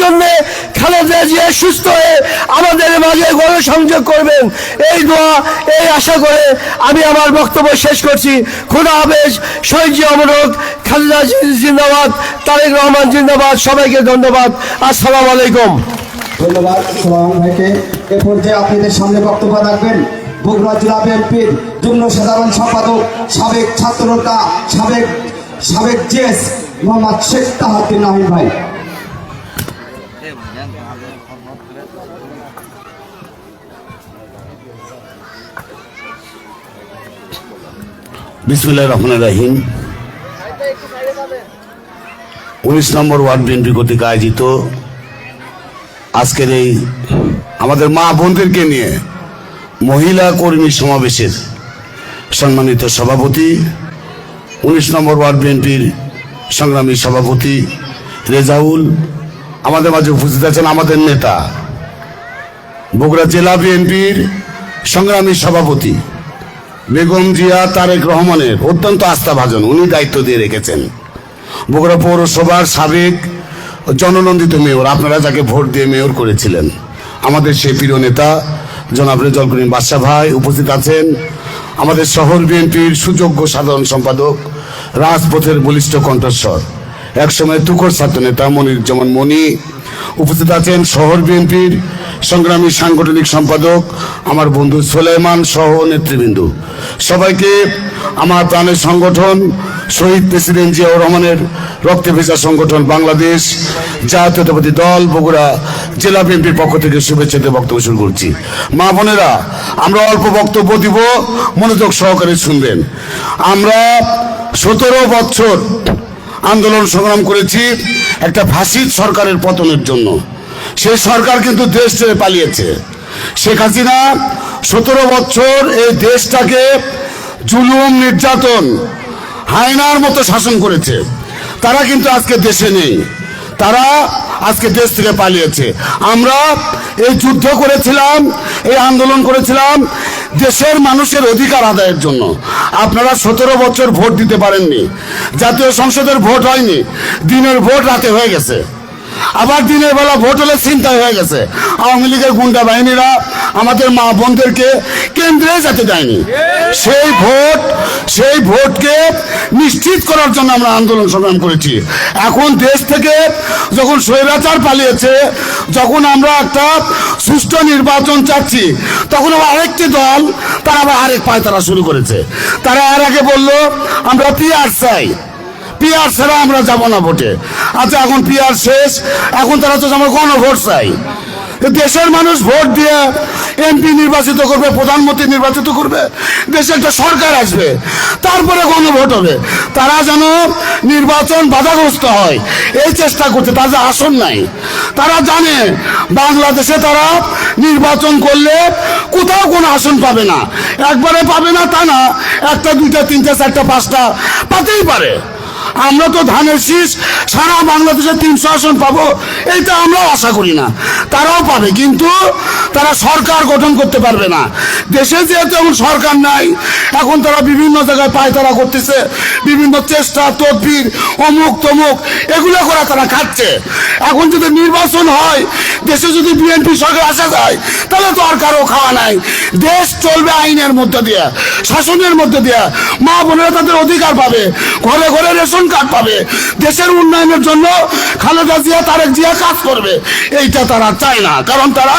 জন্য খালেদা জিয়া সুস্থ হয়ে আমাদের মাঝে গণসংযোগ করবেন। এই দোয়া, এই আশা করে আমি আমার বক্তব্য শেষ করছি। খুদা হাফেজ, শহীদ অমরক খালেদা জিন্দাবাদ, তারেক রহমান জিন্দাবাদ, সবাইকে ধন্যবাদ। আসসালামু আলাইকুম। ধন্যবাদ সোহান ভাইকে এ পর্যায়ে আপনাদের সামনে বক্তব্য রাখবেন বগুড়া জেলা বিএনপির যুগ্ম সাধারণ সম্পাদক সাবেক ছাত্রনেতা, সাবেক সাবেক জেস মোহাম্মদ শেখ তাহাদ্দিন নাহিদ ভাই। বিসমুল্লাহ রহমান রাহিম। উনিশ নম্বর ওয়ার্ড বিএনপি কর্তৃক আয়োজিত আজকের এই আমাদের মা বোনদেরকে নিয়ে মহিলা কর্মী সমাবেশের সম্মানিত সভাপতি, উনিশ নম্বর ওয়ার্ড বিএনপির সংগ্রামী সভাপতি রেজাউল আমাদের মাঝে উপস্থিত আছেন আমাদের নেতা। বগুড়া জেলা বিএনপির সংগ্রামী সভাপতি বেগম জিয়া তারেক রহমানের অত্যন্ত আস্থাভাজন উনি দায়িত্ব দিয়ে রেখেছেন। বগুড়া পৌরসভার সাবেক জননন্দিত মেয়র, আপনারা যাকে ভোট দিয়ে মেয়র করেছিলেন, আমাদের সেই প্রিয় নেতা জনাব রেজল করিম বাদশাহ ভাই উপস্থিত আছেন। আমাদের শহর বিএনপির সুযোগ্য সাধারণ সম্পাদক, রাজপথের বলিষ্ঠ কণ্ঠস্বর একসময় তুকর মনির যেমন মনি উপস্থিত আছেন শহর বিএনপির সংগ্রামী সাংগঠনিক সম্পাদক আমার বন্ধু সোলেমান সহ নেতৃবৃন্দ। সবাইকে আমার প্রাণের সংগঠন, শহীদ প্রেসিডেন্ট জিয়াউর রহমানের রক্তে ভেজা সংগঠন বাংলাদেশ জাতীয়তাবাদী দল বগুড়া জেলা বিএনপির পক্ষ থেকে শুভেচ্ছা দিয়ে বক্তব্য শুরু করছি। মা বোনেরা, আমরা অল্প বক্তব্য দিব, মনোযোগ সহকারে শুনবেন। আমরা সতেরো বছর আন্দোলন সংগ্রাম করেছি একটা ফাঁসির সরকারের পতনের জন্য। সেই সরকার কিন্তু দেশ ছেড়ে পালিয়েছে। শেখ হাসিনা সতেরো বছর এই দেশটাকে জুলুম, নির্যাতন, হায়নার মতো শাসন করেছে। তারা কিন্তু আজকে দেশে নেই। তারা আজকে দেশ থেকে পালিয়েছে। আমরা এই যুদ্ধ করেছিলাম, এই আন্দোলন করেছিলাম দেশের মানুষের অধিকার আদায়ের জন্য। আপনারা সতেরো বছর ভোট দিতে পারেননি। জাতীয় সংসদের ভোট হয়নি। দিনের ভোট রাতে হয়ে গেছে। আবার দিনের বেলা ভোট হলে চিন্তা হয়ে গেছে। আওয়ামী লীগের গুন্ডা বাহিনীরা আমাদের মা বোনদেরকে কেন্দ্রে যেতে দেয়নি। সেই ভোট, সেই ভোটকে নিশ্চিত করার জন্য আমরা আন্দোলন সংগ্রাম করেছি। এখন দেশ থেকে যখন স্বৈরাচার পালিয়েছে, যখন আমরা একটা সুষ্ঠু নির্বাচন চাচ্ছি, তখন আবার আরেকটি দল, তারা আবার আরেক পায় তারা শুরু করেছে। তারা এর আগে বলল, আমরা পিআর চাই। পিআর ছাড়া আমরা যাব না ভোটে। আচ্ছা এখন পিআর শেষ। এখন তারা তো আমরা গণভোট চাই। দেশের মানুষ ভোট দিয়ে এমপি নির্বাচিত করবে, প্রধানমন্ত্রী নির্বাচিত করবে দেশে একটা সরকার আসবে, তারপরে গণভোট হবে। তারা যেন নির্বাচন বাধাগ্রস্ত হয়, এই চেষ্টা করছে তাদের আসন নাই। তারা জানে, বাংলাদেশে তারা নির্বাচন করলে কোথাও কোনো আসন পাবে না। একবারে পাবে না তা না, একটা, দুইটা, তিনটা, চারটা, পাঁচটা, পাতেই পারে। আমরা তো ধানের শীষ সারা বাংলাদেশে তিনশো আসন পাবো, এইটা আমরাও আশা করি না। তারাও পাবে, কিন্তু তারা সরকার গঠন করতে পারবে না। দেশে যেহেতু এখন সরকার নাই, এখন তারা বিভিন্ন জায়গায় পায়তারা করতেছে, বিভিন্ন চেষ্টা, তদবির, অমুক তমুক, এগুলো করা তারা খাচ্ছে। এখন যদি নির্বাচন হয়, দেশে যদি বিএনপি সরকার আসা যায়, তাহলে তো আর কারও খাওয়া নাই। দেশ চলবে আইনের মধ্যে দিয়ে, শাসনের মধ্যে দিয়ে। মা বোনেরা তাদের অধিকার পাবে, ঘরে ঘরে রেশন কার্ড পাবে। দেশের উন্নয়নের জন্য খালেদা জিয়া, তারেক জিয়া কাজ করবে। এইটা তারা চায় না, কারণ তারা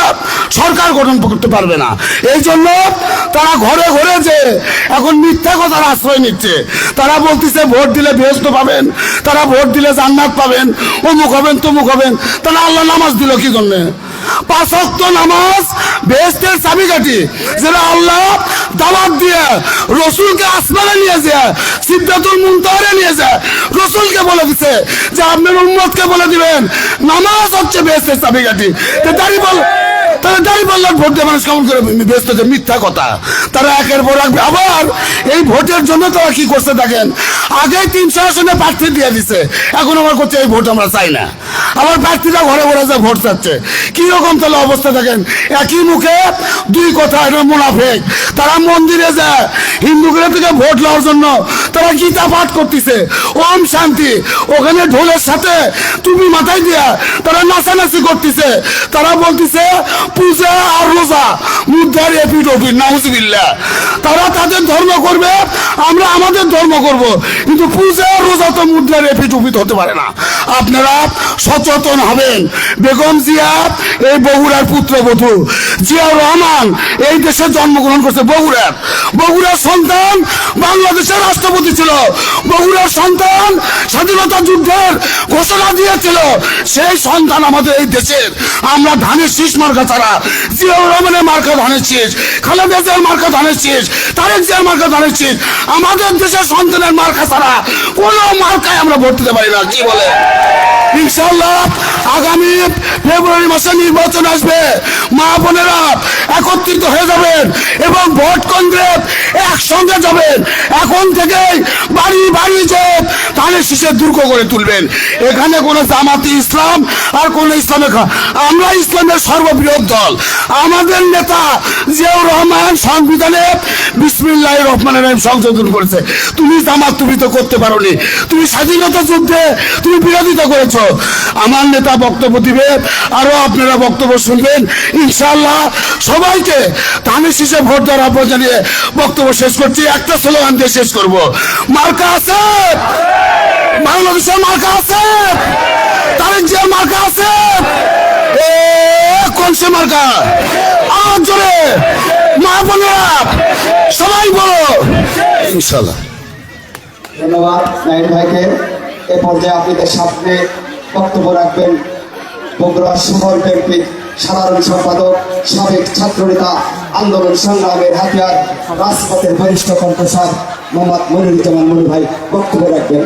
সরকার গঠন করতে পারবে না। এই জন্য তারা ঘরে ঘরে যে এখন মিথ্যা কথার আশ্রয় নিচ্ছে, তারা বলতেছে ভোট দিলে বেহস্ত পাবেন, তারা ভোট দিলে জান্নাত পাবেন, অমুক হবেন, তমুক হবেন তারা আল্লাহ নামাজ দিল কি জন্যে? পাঁচ ওয়াক্ত নামাজ বেহেস্তের চাবিকাঠি যেটা আল্লাহ দাওয়াত দিয়ে রসুলকে আসমানে নিয়ে যায়, সিদ্ধাতুল মুনতাহারে নিয়ে যায়, রসুলকে বলে দিছে যে আপনার উম্মতকে বলে দিবেন, নামাজ হচ্ছে বেহেস্তের চাবিকাঠি। দাঁড়িয়ে বল তাহলে দাঁড়িয়ে বললাম, ভোট দিয়ে মানুষ কেমন করে ব্যস্ত হচ্ছে মিথ্যা কথা। তারা একের পর আবার এই ভোটের জন্য তারা কি করছে দেখেন? আগে তিনশো আসনে প্রার্থী দিয়ে দিছে, এখন আমার করছে এই ভোট আমরা চাই না। আবার প্রার্থীরা ঘরে ঘরে যে ভোট চাচ্ছে তাহলে অবস্থা দেখেন? একই মুখে দুই কথা, এটা মুনাফেক। তারা মন্দিরে যায় হিন্দুগুলো থেকে ভোট লওয়ার জন্য তারা গীতা পাঠ করতেছে, ওম শান্তি। ওখানে ঢোলের সাথে তুমি মাথায় দিয়া তারা নাচানাচি করতেছে। তারা বলতেছে পূজা আর রোজা, মুদ্রার এপিট ওপিট নাউজবিল্লা তারা তাদের ধর্ম করবে, আমরা আমাদের ধর্ম করব। কিন্তু পূজা রোজা তো মুদ্রার এপিট ওপিট হতে পারে না। আপনারা সচেতন হবেন। বেগম জিয়া, এই বগুড়ার পুত্রবধূ জিয়াউর রহমান, এই দেশে জন্মগ্রহণ করছে বগুড়ার। বগুড়ার সন্তান বাংলাদেশের রাষ্ট্রপতি ছিল। বগুড়ার সন্তান স্বাধীনতা যুদ্ধের ঘোষণা দিয়েছিল। সেই সন্তান আমাদের এই দেশের। আমরা ধানের শীষ মার্কা জিয়াউর রহমানের মার্কা খালেদা জিয়ার মার্কা তারেক জিয়ার মার্কা আমাদের দেশের সন্তানের মার্কা ছাড়া মার্কায় আমরা ভোট দিতে পারি না, কি বলে ইনশাল্লাহ আগামী ফেব্রুয়ারি মাসে নির্বাচন আসবে। মা বোনেরা একত্রিত হয়ে যাবেন এবং ভোট একসঙ্গে যাবেন। এখন থেকেই বাড়ি বাড়ি যে ধানের শীষে দুর্গ করে তুলবেন। এখানে কোনো জামাতি ইসলাম আর কোন ইসলামের আমরা ইসলামের সর্ববৃহৎ দল। আমাদের নেতা জিয়াউর রহমান সংবিধানে বিসমিল্লাহ রহমানের রহিম সংশোধন করেছে। তুমি জামাত, তুমি তো করতে পারোনি। তুমি স্বাধীনতা যুদ্ধে তুমি বিরোধিতা করেছ। আমার নেতা বক্তব্য দিবে, আরও আপনারা বক্তব্য শুনবেন। ইনশাআল্লাহ সবাইকে ধানের শীষে ভোট দেওয়ার আহ্বান জানিয়ে বক্তব্য শেষ করছি। একটা স্লোগান দিয়ে শেষ করব। মার্কা আছে! বাংলাদেশের মার্কা আছে! তারেক জিয়ার মার্কা আছে? কোন সে মার্কা? আমার জোরে। মা বোনেরা, সবাই বলো। ইনশাআল্লাহ। ধন্যবাদ, নাইন ভাইকে। এ পর্যায়ে আপনাদের সামনে বক্তব্য রাখবেন বগুড়া শহর বিএনপির সাধারণ সম্পাদক, সাবেক ছাত্রনেতা, আন্দোলন সংগ্রামের হাতিয়ার, রাজপথের বরিষ্ঠ কণ্ঠস্বর মোহাম্মদ মনিরুজ্জামান মনির ভাই বক্তব্য রাখবেন।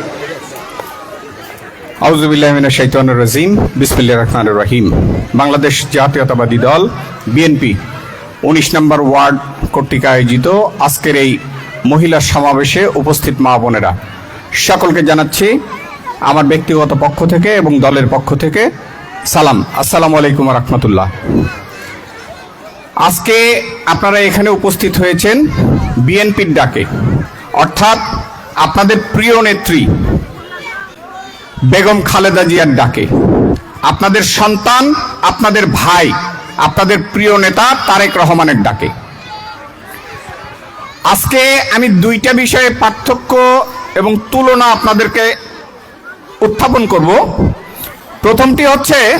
রাজিম। বিসমিল্লা রহমান রহিম। বাংলাদেশ জাতীয়তাবাদী দল বিএনপি উনিশ নম্বর ওয়ার্ড কর্তৃক আয়োজিত আজকের এই মহিলা সমাবেশে উপস্থিত মা বোনেরা। সকলকে জানাচ্ছি আমার ব্যক্তিগত পক্ষ থেকে এবং দলের পক্ষ থেকে সালাম। আসসালামু আলাইকুম রহমতুল্লাহ। আজকে আপনারা এখানে উপস্থিত হয়েছেন বিএনপির ডাকে। অর্থাৎ আপনাদের প্রিয় নেত্রী বেগম খালেদা জিয়ার ডাকে। আপনাদের সন্তান, আপনাদের ভাই, আপনাদের প্রিয় নেতা তারেক রহমানের ডাকে। আজকে আমি দুইটা বিষয়ে পার্থক্য এবং তুলনা আপনাদেরকে উত্থাপন করব। প্রথমটি হচ্ছে,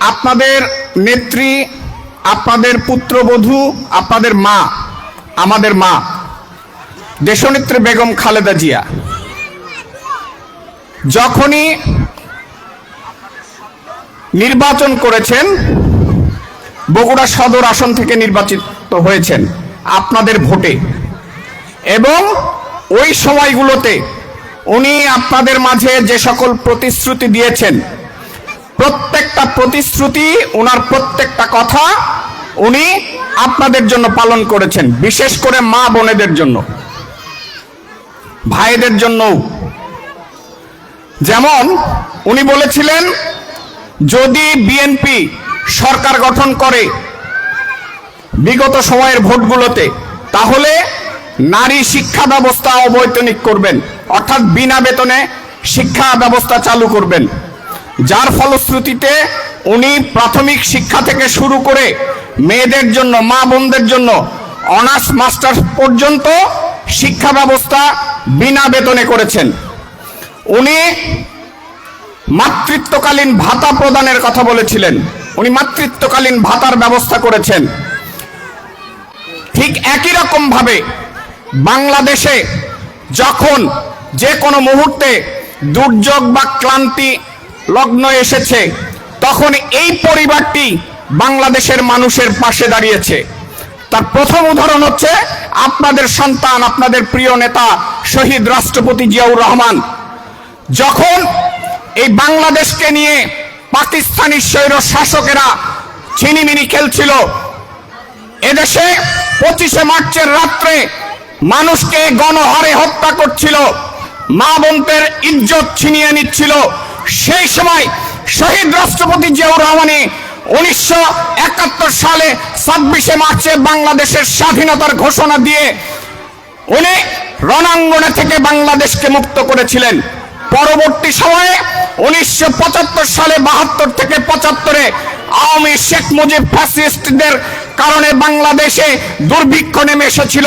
আপনাদের নেত্রী, আপনাদের পুত্রবধূ, আপনাদের মা, আমাদের মা, দেশনেত্রী বেগম খালেদা জিয়া। যখনই নির্বাচন করেছেন, বগুড়া সদর আসন থেকে নির্বাচিত হয়েছেন আপনাদের ভোটে। এবং ওই সময়গুলোতে উনি আপনাদের মাঝে যে সকল প্রতিশ্রুতি দিয়েছেন, প্রত্যেকটা প্রতিশ্রুতি, ওনার প্রত্যেকটা কথা উনি আপনাদের জন্য পালন করেছেন, বিশেষ করে মা বোনেদের জন্য, ভাইদের জন্যও। যেমন উনি বলেছিলেন, যদি বিএনপি সরকার গঠন করে বিগত সময়ের ভোটগুলোতে, তাহলে নারী শিক্ষা ব্যবস্থা অবৈতনিক করবেন, অর্থাৎ বিনা বেতনে শিক্ষা ব্যবস্থা চালু করবেন। যার ফলশ্রুতিতে উনি প্রাথমিক শিক্ষা থেকে শুরু করে মেয়েদের জন্য, মা বোনদের জন্য অনার্স, মাস্টার্স পর্যন্ত শিক্ষা ব্যবস্থা বিনা বেতনে করেছেন। উনি মাতৃত্বকালীন ভাতা প্রদানের কথা বলেছিলেন। উনি মাতৃত্বকালীন ভাতার ব্যবস্থা করেছেন। ঠিক একই রকম ভাবে বাংলাদেশে যখন যে কোনো মুহূর্তে দুর্যোগ বা ক্লান্তি লগ্ন এসেছে, তখন এই পরিবারটি বাংলাদেশের মানুষের পাশে দাঁড়িয়েছে। তার প্রথম উদাহরণ হচ্ছে, আপনাদের সন্তান, আপনাদের প্রিয় নেতা শহীদ রাষ্ট্রপতি জিয়াউর রহমান। যখন এই বাংলাদেশকে নিয়ে পাকিস্তানি স্বৈর শাসকেরা ছিনিমিনি খেলছিল, এদেশে পঁচিশে মার্চের রাত্রে মানুষকে গণহারে হত্যা করছিল, মা বোনদের ইজ্জত ছিনিয়ে নিচ্ছিল। সেই সময় শহীদ রাষ্ট্রপতি জিয়াউর রহমানই উনিশশো সালে ছাব্বিশে মার্চে বাংলাদেশের স্বাধীনতার ঘোষণা দিয়ে উনি রণাঙ্গনে থেকে বাংলাদেশকে মুক্ত করেছিলেন। পরবর্তী সময়ে উনিশশো পঁচাত্তর সালে বাহাত্তর থেকে পঁচাত্তরে আওয়ামী শেখ মুজিব ফ্যাসিস্টদের কারণে বাংলাদেশে দুর্ভিক্ষ নেমে এসেছিল।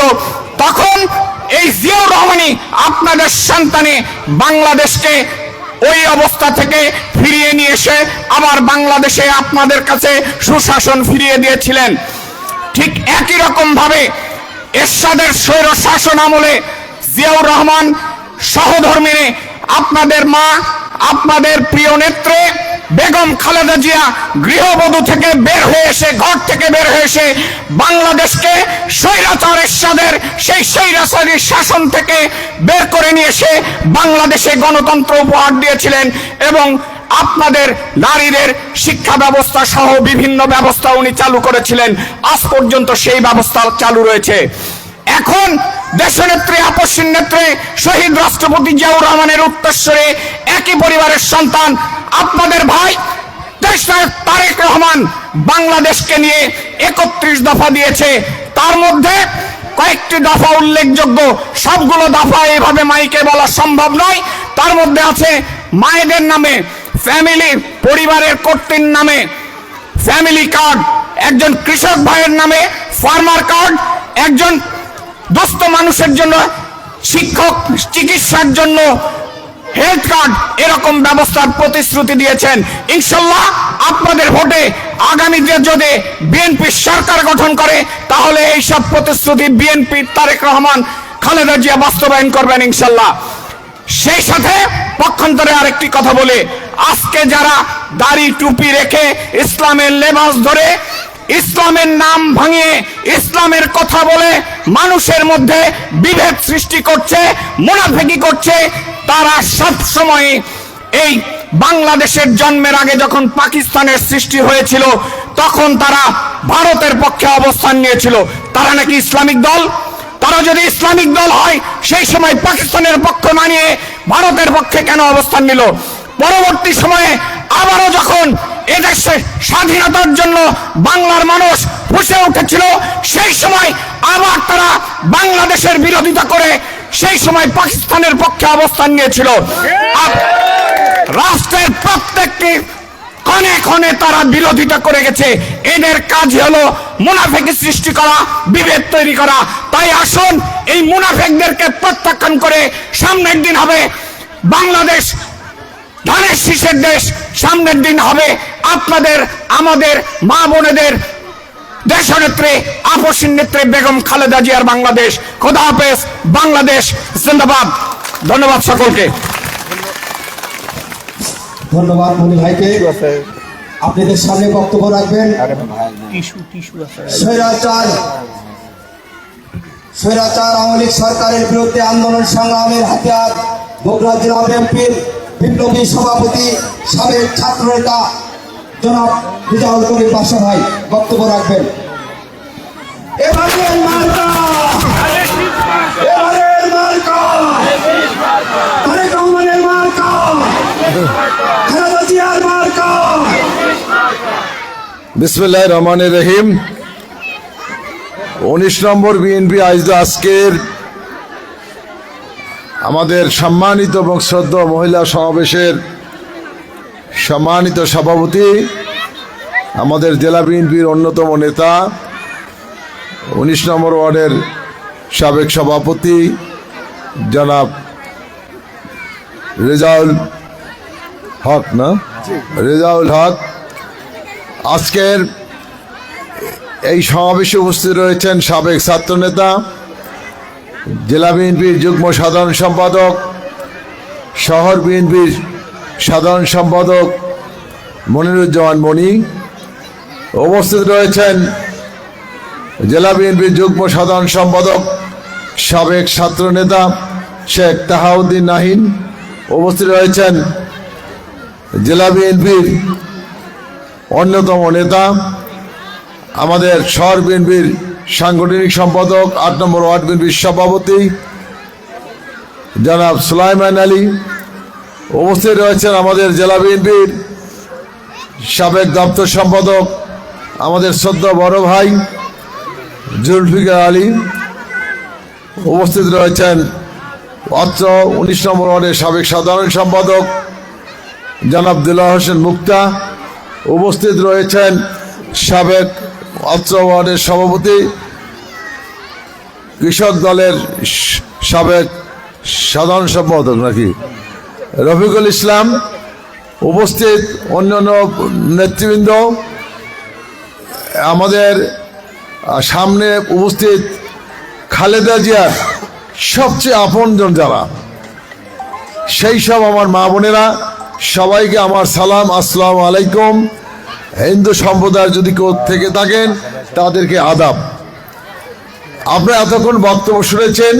তখন এই জিয়াউর রহমানই আপনাদের সন্তানে বাংলাদেশকে ওই অবস্থা থেকে ফিরিয়ে নিয়ে এসে আবার বাংলাদেশে আপনাদের কাছে সুশাসন ফিরিয়ে দিয়েছিলেন। ঠিক একই রকম ভাবে এরশাদের স্বৈর শাসন আমলে জিয়াউর রহমান সহধর্মিনী আপনাদের মা, আপনাদের প্রিয় নেত্রে, বেগম খালেদা জিয়া গৃহবধূ থেকে বের হয়ে এসে, ঘর থেকে বের হয়ে এসে বাংলাদেশকে স্বৈরাচার এরশাদের, সেই স্বৈরাচারী শাসন থেকে বের করে নিয়ে এসে বাংলাদেশে গণতন্ত্র উপহার দিয়েছিলেন এবং আপনাদের নারীদের শিক্ষা ব্যবস্থা সহ বিভিন্ন ব্যবস্থা উনি চালু করেছিলেন। আজ পর্যন্ত সেই ব্যবস্থা চালু রয়েছে। এখন দেশনেত্রী, আপসীন নেত্রী, শহীদ রাষ্ট্রপতি জিয়াউর রহমানের উত্তরস্বরে একই পরিবারের সন্তান আপনাদের ভাই তারেক রহমান বাংলাদেশকে নিয়ে একত্রিশ দফা দিয়েছে। তার মধ্যে কয়েকটি দফা উল্লেখযোগ্য। সবগুলো দফা এভাবে মাইকে বলা সম্ভব নয়। তার মধ্যে আছে মায়েদের নামে, ফ্যামিলি, পরিবারের কর্তৃর নামে, ফ্যামিলি কার্ড, একজন কৃষক ভাইয়ের নামে, ফার্মার কার্ড, একজন দুস্থ মানুষের জন্য, শিক্ষক, চিকিৎসার জন্য হেলথ কার্ড এরকম ব্যবস্থার প্রতিশ্রুতি দিয়েছেন। ইনশাল্লাহ আপনাদের ভোটে আগামীতে যদি বিএনপি সরকার গঠন করে, তাহলে এই সব প্রতিশ্রুতি বিএনপি তারেক রহমান, খালেদা জিয়া বাস্তবায়ন করবেন ইনশাল্লাহ। সেই সাথে পক্ষান্তরে আরেকটি কথা বলে। আজকে যারা দাড়ি টুপি রেখে ইসলামের লেবাস ধরে ইসলামের নাম ভাঙিয়ে ইসলামের কথা বলে মানুষের মধ্যে বিভেদ সৃষ্টি করছে, মুনাফেকি করছে, তারা সব সময় এই বাংলাদেশের জন্মের আগে যখন পাকিস্তানের সৃষ্টি হয়েছিল, তখন তারা ভারতের পক্ষে অবস্থান নিয়েছিল। তারা নাকি ইসলামিক দল? তারা যদি ইসলামিক দল হয়, সেই সময় পাকিস্তানের পক্ষ মানিয়ে ভারতের পক্ষে কেন অবস্থান নিল? পরবর্তী সময়ে আবারও যখন এদেশে স্বাধীনতার জন্য বাংলার মানুষ ফুসে উঠেছিল, সেই সময় আবার তারা বাংলাদেশের বিরোধিতা করে, সেই সময় পাকিস্তানের পক্ষে অবস্থান নিয়েছিল। রাষ্ট্রের প্রত্যেকটি ক্ষণে ক্ষণে তারা বিরোধিতা করে গেছে। এদের কাজ হলো মুনাফেকি সৃষ্টি করা, বিভেদ তৈরি করা। তাই আসুন, এই মুনাফেকদেরকে প্রত্যাখ্যান করে সামনের দিন হবে বাংলাদেশ ধানের শীষের দেশ সামনের দিন হবে আপনাদের আমাদের মা বোনেদের দেশনেত্রী আপসীন নেত্রী বেগম খালেদা জিয়ার বাংলাদেশ। খোদা হাফেজ বাংলাদেশ জিন্দাবাদ। ধন্যবাদ সকলকে। ধন্যবাদ মনি ভাইকে। আপনাদের সামনে বক্তব্য রাখবেন। স্বৈরাচার স্বৈরাচার আওয়ামী লীগ সরকারের বিরুদ্ধে আন্দোলন সংগ্রামের হাতিয়ার বগুড়া জেলা বিএনপির বিপ্লবী সভাপতি সাবেক ছাত্র নেতা জনাব রিজাউল করিম বাসা ভাই, বক্তব্য রাখবেন। এবারের মার্কা! রহিম। উনিশ নম্বর বিএনপি আয়োজিত আজকের আমাদের সম্মানিত এবং শ্রদ্ধ মহিলা সমাবেশের সম্মানিত সভাপতি, আমাদের জেলা বিএনপির অন্যতম নেতা, উনিশ নম্বর ওয়ার্ডের সাবেক সভাপতি, জনাব রেজাউল হক, না? রেজাউল হক। আজকের এই সমাবেশে উপস্থিত রয়েছেন সাবেক ছাত্রনেতা জেলা বিএনপির যুগ্ম সাধারণ সম্পাদক, শহর বিএনপির সাধারণ সম্পাদক মনিরুজ্জামান মণি উপস্থিত রয়েছেন জেলা বিএনপির যুগ্ম সাধারণ সম্পাদক, সাবেক ছাত্রনেতা শেখ তাহাউদ্দিন নাহিন উপস্থিত রয়েছেন জেলা বিএনপির অন্যতম নেতা, আমাদের শহর বিএনপির সাংগঠনিক সম্পাদক আট নম্বর ওয়ার্ড বিএনপির সভাপতি জনাব সুলাইমান আলী উপস্থিত রয়েছেন আমাদের জেলা বিএনপির সাবেক দপ্তর সম্পাদক, আমাদের শ্রদ্ধা বড় ভাই জুলফিকার আলী উপস্থিত রয়েছেন অত্র উনিশ নম্বর ওয়ার্ডের সাবেক সাধারণ সম্পাদক জনাব দিলা হোসেন মুক্তা উপস্থিত রয়েছেন সাবেক অত্র ওয়ার্ডের সভাপতি, কৃষক দলের সাবেক সাধারণ সম্পাদক নাকি? রফিকুল ইসলাম, উপস্থিত অন্যান্য নেতৃবৃন্দ, আমাদের সামনে উপস্থিত খালেদা জিয়ার সবচেয়ে আপনজন যারা, সেই সব আমার মা বোনেরা, সবাইকে আমার সালাম, আসসালাম আলাইকুম। হিন্দু সম্প্রদায়ের যদি কেউ থেকে থাকেন, তাদেরকে আদাব। আপনারা এতক্ষণ বক্তব্য শুনেছেন।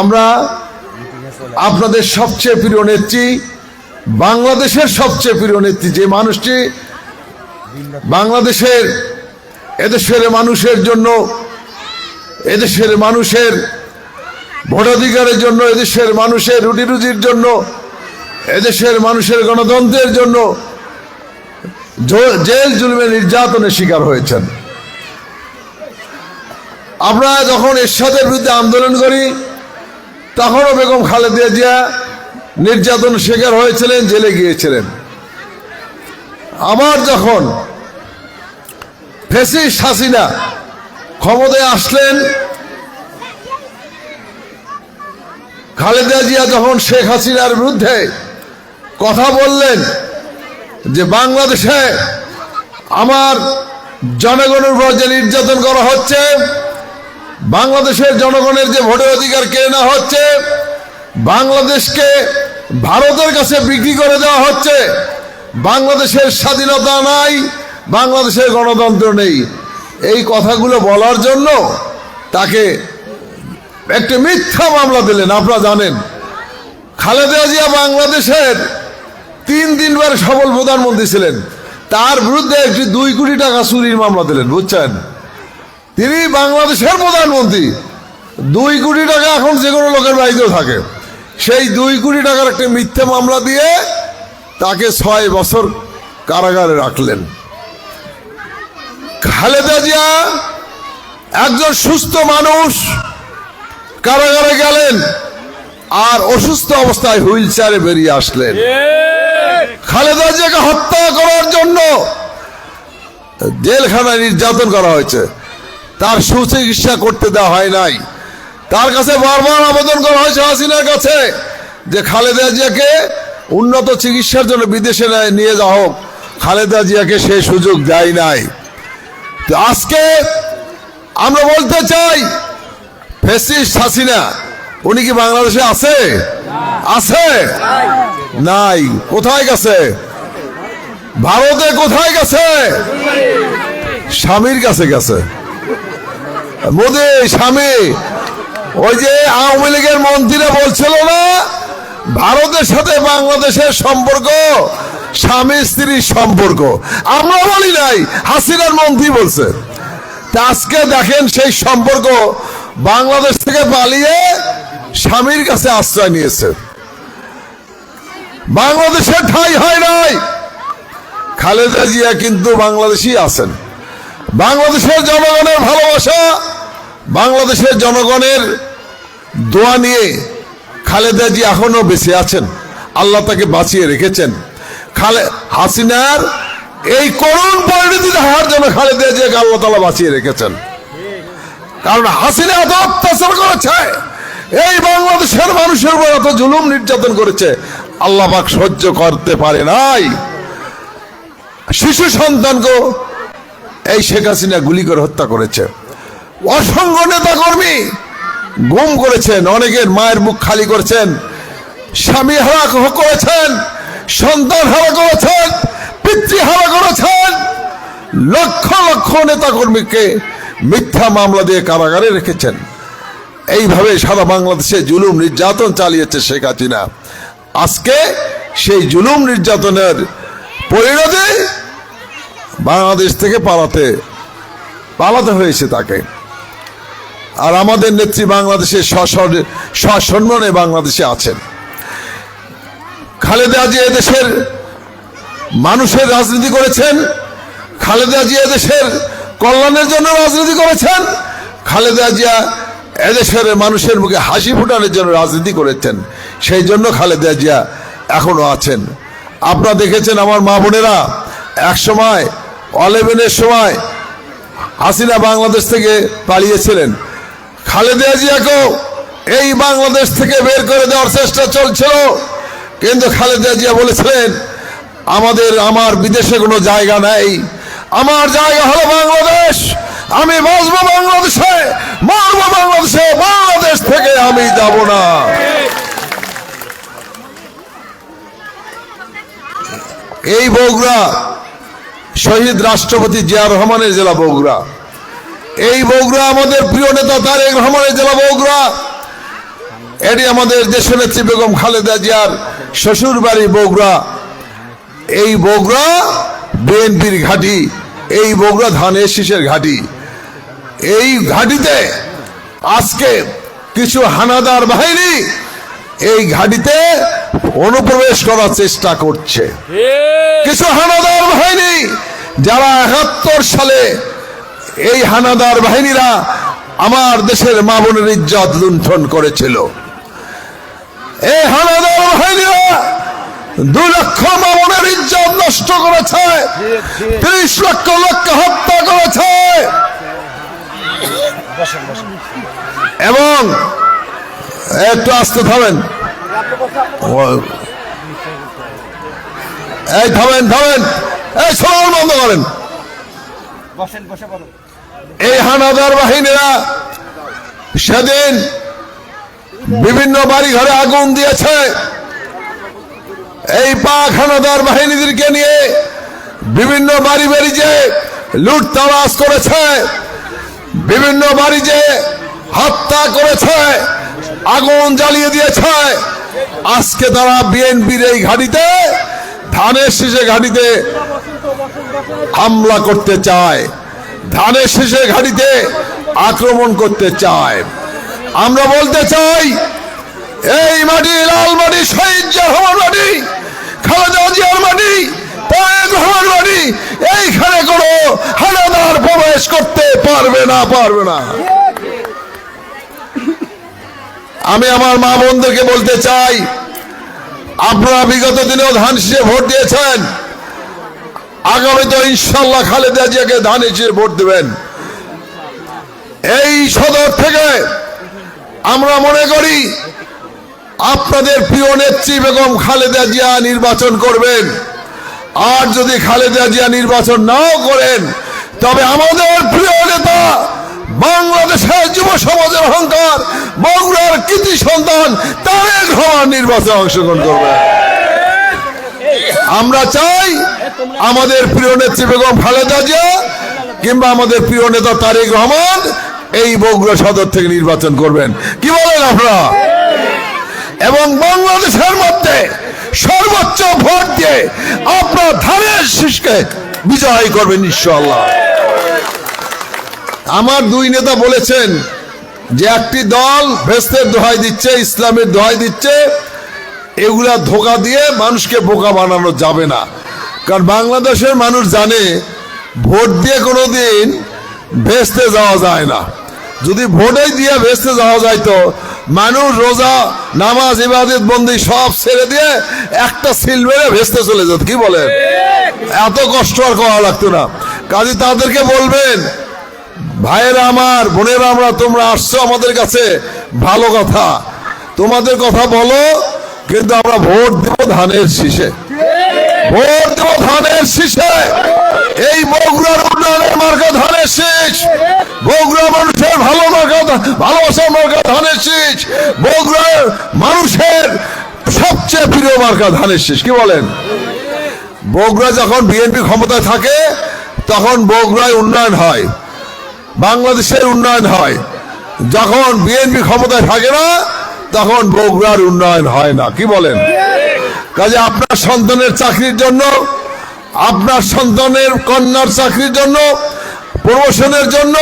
আমরা আপনাদের সবচেয়ে প্রিয় নেত্রী, বাংলাদেশের সবচেয়ে প্রিয় নেত্রী যে মানুষটি বাংলাদেশের এদেশের মানুষের জন্য, এদেশের মানুষের ভোটাধিকারের জন্য, এদেশের মানুষের রুটি রুজির জন্য, এদেশের মানুষের গণতন্ত্রের জন্য জেল জুলমে নির্যাতনের শিকার হয়েছেন। আমরা যখন এরশাদের বিরুদ্ধে আন্দোলন করি, তখনও বেগম খালেদা জিয়া নির্যাতন শিকার হয়েছিলেন, জেলে গিয়েছিলেন। আবার যখন ফেসিস হাসিনা ক্ষমতায় আসলেন, খালেদা জিয়া যখন শেখ হাসিনার বিরুদ্ধে কথা বললেন যে বাংলাদেশে আমার জনগণের উপর যে নির্যাতন করা হচ্ছে, বাংলাদেশের জনগণের যে ভোটের অধিকার কেড়ে নেওয়া হচ্ছে, বাংলাদেশকে ভারতের কাছে বিক্রি করে দেওয়া হচ্ছে, বাংলাদেশের স্বাধীনতা নাই, বাংলাদেশের গণতন্ত্র নেই। এই কথাগুলো বলার জন্য তাকে একটি মিথ্যা মামলা দিলেন, আপনারা জানেন। খালেদা জিয়া বাংলাদেশের তিন দিন দিনবার সফল প্রধানমন্ত্রী ছিলেন। তার বিরুদ্ধে একটি দুই কোটি টাকা চুরির মামলা দিলেন, বুঝছেন? তিনি বাংলাদেশের প্রধানমন্ত্রী। দুই কোটি টাকা এখন যে কোনো লোকের বাড়িতেও থাকে। সেই দুই কোটি টাকার একটা মিথ্যে মামলা দিয়ে তাকে ছয় বছর কারাগারে রাখলেন। খালেদা জিয়া একজন সুস্থ মানুষ, কারাগারে গেলেন আর অসুস্থ অবস্থায় হুইল চেয়ারে বেরিয়ে আসলেন। খালেদা জিয়াকে হত্যা করার জন্য জেলখানায় নির্যাতন করা হয়েছে। তার সুচিকিৎসা করতে দেওয়া হয় নাই। তার কাছে বারবার আবেদন করা হয়েছে হাসিনার কাছে যে খালেদা জিয়াকে উন্নত চিকিৎসার জন্য বিদেশে নেয়- যাওয়া হোক। খালেদা জিয়াকে সে সুযোগ দেয় নাই। আজকে আমরা বলতে চাই ফেসিস হাসিনা, উনি কি বাংলাদেশে আছে? আছে। নাই। কোথায় গেছে? ভারতে কোথায় গেছে? স্বামীর কাছে গেছে। মোদি, স্বামী, ওই যে আওয়ামী লীগের মন্ত্রীরা বলছিল না, ভারতের সাথে বাংলাদেশের সম্পর্ক, স্বামী, স্ত্রীর সম্পর্ক। আমরা বলি নাই, হাসিনার মন্ত্রী বলছে। আজকে দেখেন সেই সম্পর্ক বাংলাদেশ থেকে পালিয়ে স্বামীর কাছে আশ্রয় নিয়েছে। বাংলাদেশের ঠাই হয় নাই। খালেদা জিয়া কিন্তু বাংলাদেশই আছেন। বাংলাদেশের জনগণের ভালোবাসা, বাংলাদেশের জনগণের দোয়া নিয়ে খালেদা জি এখনও বেঁচে আছেন। আল্লাহ তাকে বাঁচিয়ে রেখেছেন। খালে হাসিনার এই করুণ পরিণতি দেখার জন্য খালেদা জিয়াকে আল্লাহ তালা বাঁচিয়ে রেখেছেন। কারণ হাসিনা এত অত্যাচার করেছে, এই বাংলাদেশের মানুষের উপর এত জুলুম নির্যাতন করেছে আল্লাহ পাক সহ্য করতে পারে নাই। শিশু সন্তানকে এই শেখ হাসিনা গুলি করে হত্যা করেছে। অসংখ্য নেতা কর্মী গুম করেছেন, অনেকের মায়ের মুখ খালি করেছেন, স্বামী হারা করেছেন, সন্তান হারা করেছেন, পিতৃ হারা করেছেন। লক্ষ লক্ষ নেতা কর্মীকে মিথ্যা মামলা দিয়ে কারাগারে রেখেছেন। এইভাবে সারা বাংলাদেশে জুলুম নির্যাতন চালিয়েছে শেখ হাসিনা। আজকে সেই জুলুম নির্যাতনের পরিণতি বাংলাদেশ থেকে পালাতে পালাতে হয়েছে তাকে। আর আমাদের নেত্রী বাংলাদেশের সসর- সসম্মানে বাংলাদেশে আছেন। খালেদা জিয়া দেশের মানুষের রাজনীতি করেছেন, খালেদা জিয়া দেশের কল্যাণের জন্য রাজনীতি করেছেন, খালেদা জিয়া এদেশের মানুষের মুখে হাসি ফুটানোর জন্য রাজনীতি করেছেন। সেই জন্য খালেদা জিয়া এখনও আছেন। আপনারা দেখেছেন আমার মা বোনেরা, এক সময়, অলেভেনের সময় হাসিনা বাংলাদেশ থেকে পালিয়েছিলেন। খালেদা জিয়াকেও এই বাংলাদেশ থেকে বের করে দেওয়ার চেষ্টা চলছিল। কিন্তু খালেদা জিয়া বলেছিলেন, আমাদের, আমার বিদেশে কোনো জায়গা নেই। আমার জায়গা হলো বাংলাদেশ। আমি বাঁচবো বাংলাদেশে, মারবো বাংলাদেশে, বাংলাদেশ থেকে আমি যাব না। এই বগুড়া, শহীদ রাষ্ট্রপতি জিয়া রহমানের জেলা বগুড়া। এই বগুড়া আমাদের প্রিয় নেতা তারেক রহমানের জেলা বগুড়া। এটি আমাদের দেশনেত্রী বেগম খালেদা জিয়ার শ্বশুর বাড়ি বগুড়া। এই বগুড়া বিএনপির ঘাঁটি, এই বগুড়া ধানের শীষের ঘাঁটি। এই ঘাঁটিতে আজকে কিছু হানাদার বাহিনী এই ঘাঁটিতে অনুপ্রবেশ করার চেষ্টা করছে। কিছু হানাদার বাহিনী যারা একাত্তর সালে এই হানাদার বাহিনীরা আমার দেশের মা বোনের ইজ্জত লুণ্ঠন করেছিল। এই হানাদার বাহিনীরা দু লক্ষ মা বোনের ইজ্জত নষ্ট করেছে ত্রিশ লক্ষ লক্ষ হত্যা করেছে। এবং একটু আসতে থামেন। এই থামেন থামেন। এই সবার বন্ধ করেন। এই হানাদার বাহিনীরা সেদিন বিভিন্ন বাড়ি ঘরে আগুন দিয়েছে। এই পাক হানাদার বাহিনীদেরকে নিয়ে বিভিন্ন বাড়ি বাড়ি যে লুট তালাশ করেছে বিভিন্ন বাড়ি যে হত্যা করেছে, আগুন জ্বালিয়ে দিয়েছে, আজকে তারা বিএনপির এই ঘাটিতে, ধানের শীষে ঘাটিতে হামলা করতে চায়, ধানের শীষে ঘাটিতে আক্রমণ করতে চায়। আমরা বলতে চাই, এই মাটি, লাল মাটি শহীদ রহমান মাটি, খালেদা জিয়ার মাটি এইখানে কোনো হানাদার প্রবেশ করতে পারবে না পারবে না। আমি আমার মা বোনদেরকে বলতে চাই, আপনারা বিগত দিনেও ধান শীষে ভোট দিয়েছেন। আগামী তো ইনশাল্লাহ খালেদা জিয়াকে ধান হিসেবে ভোট দেবেন। এই সদর থেকে আমরা মনে করি, আপনাদের প্রিয় নেত্রী বেগম খালেদা জিয়া নির্বাচন করবেন। আর যদি খালেদা জিয়া নির্বাচন নাও করেন, তবে আমাদের প্রিয় নেতা বাংলাদেশের যুব সমাজের অহংকার, বগুড়ার কৃতি সন্তান, তারেক রহমান নির্বাচনে অংশগ্রহণ করবেন আমরা চাই আমাদের প্রিয় নেত্রী বেগম খালেদা জিয়া কিংবা আমাদের প্রিয় নেতা তারেক রহমান এই বগুড়া সদর থেকে নির্বাচন করবেন। কি বলেন আপনারা? এবং বাংলাদেশের মধ্যে সর্বোচ্চ ভোট দিয়ে আপনার ধানের বিজয় করবেন আমার দুই নেতা বলেছেন যে একটি দল ভেস্তের দোহাই দিচ্ছে, ইসলামের দোহাই দিচ্ছে, এগুলা ধোকা দিয়ে মানুষকে বোকা বানানো যাবে না। কারণ বাংলাদেশের মানুষ জানে, ভোট দিয়ে কোনোদিন ভেস্তে যাওয়া যায় না। যদি ভোটে দিয়ে ভেস্তে যাওয়া যায় তো মানুষ, রোজা, নামাজ, ইবাদত, বন্দি সব ছেড়ে দিয়ে একটা সিল মেরে ভেস্তে চলে যেত, কি বলেন? এত কষ্ট আর করা লাগতো না। কাজে তাদেরকে বলবেন, ভাইয়েরা আমার, বোনেরা আমরা, তোমরা আসছো আমাদের কাছে, ভালো কথা। তোমাদের কথা বলো, কিন্তু আমরা ভোট দেব ধানের শীষে। ভোট দেব ধানের শীষে। মার্কা ভালোবাসার মার্কা ধানের শীষ। বগুড়ার মানুষের সবচেয়ে প্রিয় মার্কা ধানের শীষ, কি বলেন? বগুড়া যখন বিএনপি ক্ষমতায় থাকে, তখন বগুড়ায় উন্নয়ন হয়, বাংলাদেশের উন্নয়ন হয়। যখন বিএনপি ক্ষমতায় থাকে না, তখন বগুড়ার উন্নয়ন হয় না, কি বলেন? কাজে আপনার সন্তানের চাকরির জন্য, আপনার সন্তানের কন্যার চাকরির জন্য, প্রমোশনের জন্য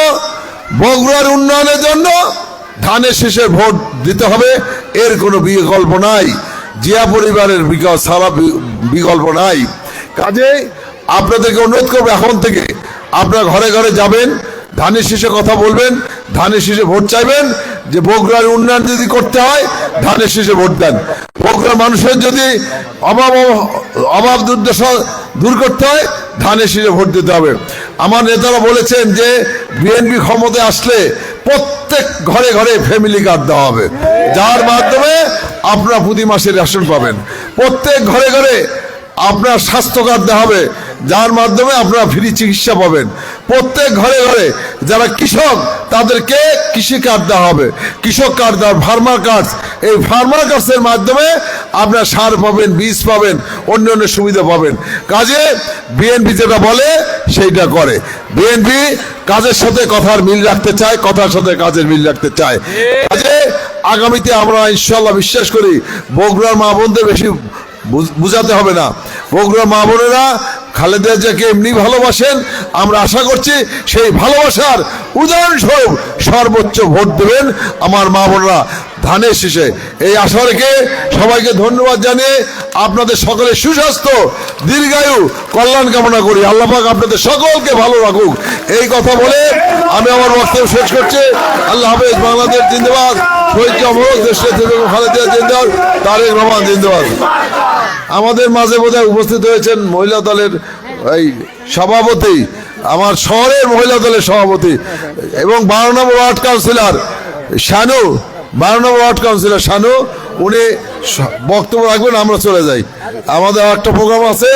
বগুড়ার উন্নয়নের জন্য ধানের শেষে ভোট দিতে হবে, এর কোনো বিকল্প নাই। জিয়া পরিবারের বিকল্প সারা বিকল্প নাই। কাজেই আপনাদেরকে অনুরোধ করব, এখন থেকে আপনারা ঘরে ঘরে যাবেন, ধানের শীষে কথা বলবেন, ধানের শীষে ভোট চাইবেন, যে বগুড়ার উন্নয়ন যদি করতে হয়, ধানের শীষে ভোট দেন। বগুড়ার মানুষের যদি অভাব অভাব দুর্দশা দূর করতে হয়, ধানের শীষে ভোট দিতে হবে। আমার নেতারা বলেছেন যে বিএনপি ক্ষমতায় আসলে প্রত্যেক ঘরে ঘরে ফ্যামিলি কার্ড দেওয়া হবে। যার মাধ্যমে আপনারা প্রতি মাসে রেশন পাবেন। প্রত্যেক ঘরে ঘরে আপনার স্বাস্থ্য কার্ড দেওয়া হবে। যার মাধ্যমে আপনারা ফ্রি চিকিৎসা পাবেন। প্রত্যেক ঘরে ঘরে যারা কৃষক, তাদেরকে কৃষি কার্ড দেওয়া হবে। কৃষক কার্ড দেওয়া ফার্মার কার্ড এই ফার্মার কার্ডসের মাধ্যমে আপনার সার পাবেন, বীজ পাবেন, অন্য অন্য সুবিধা পাবেন। কাজে বিএনপি যেটা বলে, সেইটা করে। বিএনপি কাজের সাথে কথার মিল রাখতে চায়, কথার সাথে কাজের মিল রাখতে চায়। কাজে আগামীতে আমরা ইনশাল্লাহ বিশ্বাস করি, বগুড়ার মা বোনদের বেশি বুঝ- বুঝাতে হবে না। বগুড়া মা বোনেরা খালেদা জিয়াকে এমনি ভালোবাসেন, আমরা আশা করছি সেই ভালোবাসার উদাহরণস্বরূপ সর্বোচ্চ ভোট দেবেন আমার মা বোনরা ধানের শেষে। এই আশা রেখে সবাইকে ধন্যবাদ জানিয়ে আপনাদের সকলের সুস্বাস্থ্য, দীর্ঘায়ু, কল্যাণ কামনা করি। আল্লাহ পাক আপনাদের সকলকে ভালো রাখুক। এই কথা বলে আমি আমার বক্তব্য শেষ করছি। আল্লাহ হাফেজ, বাংলাদেশ জিন্দাবাদ। শহীদ অমর দেশ খালেদা জিন্দাবাদ। তারেক রহমান জিন্দাবাদ। আমাদের মাঝে বোধহয় উপস্থিত হয়েছেন মহিলা দলের এই সভাপতি, আমার শহরের মহিলা দলের সভাপতি এবং বারো নম্বর ওয়ার্ড কাউন্সিলর শানু, বারো নম্বর ওয়ার্ড কাউন্সিলর শানু, উনি বক্তব্য রাখবেন, আমরা চলে যাই। আমাদের একটা প্রোগ্রাম আছে।